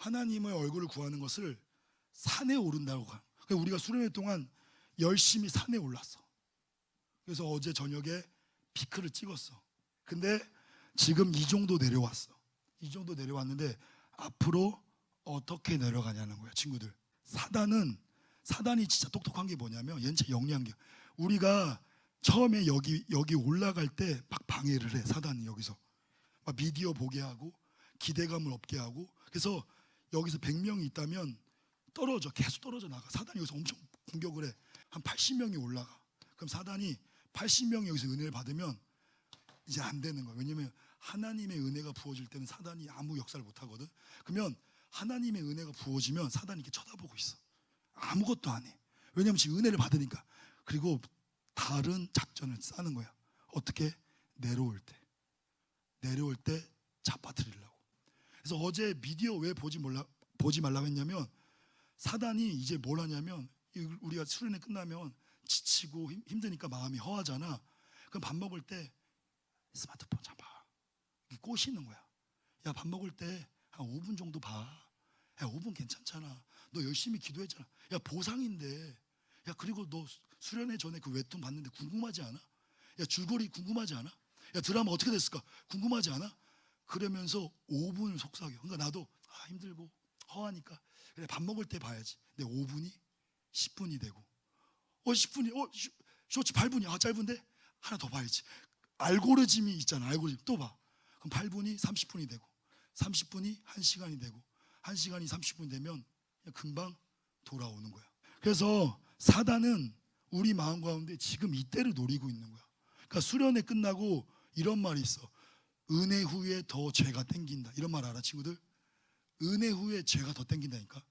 하나님의 얼굴을 구하는 것을 산에 오른다고 가. 그러니까 우리가 수련회 동안 열심히 산에 올랐어. 그래서 어제 저녁에 피크를 찍었어. 근데 지금 이 정도 내려왔어. 이 정도 내려왔는데 앞으로 어떻게 내려가냐는 거야, 친구들. 사단은 사단이 진짜 똑똑한 게 뭐냐면 얘는 영리한 게 우리가 처음에 여기 여기 올라갈 때 막 방해를 해 사단이 여기서 막 미디어 보게 하고 기대감을 없게 하고 그래서 여기서 100명이 있다면 떨어져 계속 떨어져 나가 사단이 여기서 엄청 공격을 해 한 80명이 올라가 그럼 사단이 80명이 여기서 은혜를 받으면 이제 안 되는 거야 왜냐면 하나님의 은혜가 부어질 때는 사단이 아무 역사를 못 하거든 그러면 하나님의 은혜가 부어지면 사단이 이렇게 쳐다보고 있어 아무것도 안 해. 왜냐면 지금 은혜를 받으니까. 그리고 다른 작전을 짜는 거야. 어떻게? 내려올 때. 내려올 때. 그래서 어제 미디어 왜 보지 몰라 보지 말라고 했냐면 사단이 이제 뭘 하냐면 이- 우리가 수련회 끝나면 지치고 힘- 힘드니까 마음이 허하잖아. 그럼 밥 먹을 때 스마트폰 잡아. 이렇게 꼬시는 거야. 야, 밥 먹을 때 한 5분 정도 봐. 야, 5분 괜찮잖아. 너 열심히 기도했잖아. 야, 보상인데. 야, 그리고 너 수- 수련회 전에 그 웹툰 봤는데 궁금하지 않아? 야, 줄거리 궁금하지 않아? 야, 드라마 어떻게 됐을까? 궁금하지 않아? 그러면서 5분을 속삭여. 그러니까 나도 아, 힘들고 허하니까 그래 밥 먹을 때 봐야지. 근데 5분이 10분이 되고 어 10분이 어 쇼- 쇼츠 8분이 아 짧은데 하나 더 봐야지. 알고리즘이 있잖아. 알고리즘 또 봐. 그럼 8분이 30분이 되고 30분이 1시간이 되고 1시간이 30분이 되면 금방 돌아오는 거야. 그래서 사단은 우리 마음 가운데 지금 이때를 노리고 있는 거야. 그러니까 수련회 끝나고 이런 말이 있어. 은혜 후에 더 죄가 땡긴다. 이런 말 알아, 친구들? 은혜 후에 죄가 더 땡긴다니까.